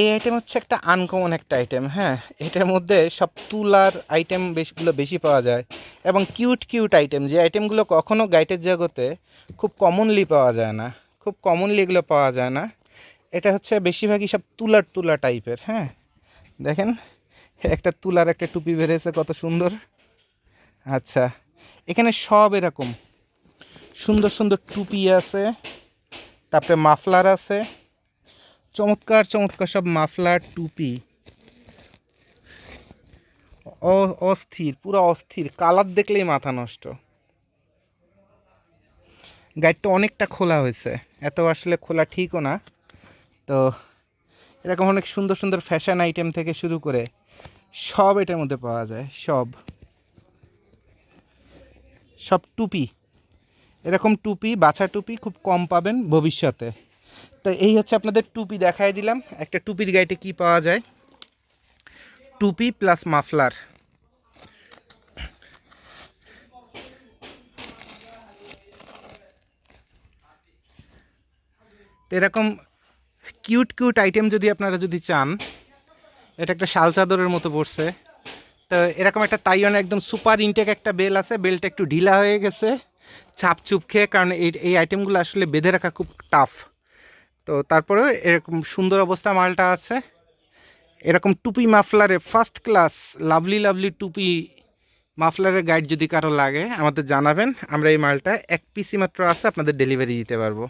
এই আইটেম হচ্ছে একটা আনকমন একটা আইটেম হ্যাঁ? এটার মধ্যে সব তুলার আইটেম বেশগুলো বেশি পাওয়া যায় এবং কিউট কিউট আইটেম যে আইটেমগুলো কখনও গাইটের জগতে খুব কমনলি পাওয়া যায় না, খুব কমনলি এগুলো পাওয়া যায় না। এটা হচ্ছে বেশিরভাগই সব তুলার, তুলা টাইপের হ্যাঁ? দেখেন, একটা তুলার একটা টুপি বেরিয়েছে, কত সুন্দর। আচ্ছা এখানে সব এরকম। সুন্দর সুন্দর টুপি আছে, তারপরে মাফলার আছে চমৎকার চমৎকার সব মাফলার টুপি। অস্থির, পুরো অস্থির। কালার দেখলেই মাথা নষ্ট। গাইডটা অনেকটা খোলা হয়েছে। এত আসলে খোলা ঠিকও না। তো এরকম অনেক সুন্দর সুন্দর ফ্যাশন আইটেম থেকে শুরু করে সব এটার মধ্যে পাওয়া যায়। সব। সব টুপি। এরকম টুপি, বাছা টুপি খুব কম পাবেন ভবিষ্যতে। তো এই হচ্ছে আপনাদের টুপি দেখাই দিলাম। একটা টুপির গাইটে কি পাওয়া যায়? টুপি প্লাস মাফলার। এরকম কিউট কিউট আইটেম যদি আপনারা যদি চান, এটা একটা শাল চাদরের মতো পড়ছে তো এরকম একটা তাইওয়ান একদম সুপার ইনটেক একটা বেল আছে, বেলটা একটু ঢিলা হয়ে গেছে চাপ চুপ খেয়ে, কারণ এই এই আইটেমগুলো আসলে বেঁধে রাখা খুব টাফ তো তারপরে এরকম সুন্দর অবস্থা মালটা আছে। এরকম টুপি মাফলারে ফার্স্ট ক্লাস লাভলি লাভলি টুপি মাফলারের গাইড যদি কারও লাগে, আমাদের জানাবেন। আমরা এই মালটা এক পিসি মাত্র আছে, আপনাদের ডেলিভারি দিতে পারব।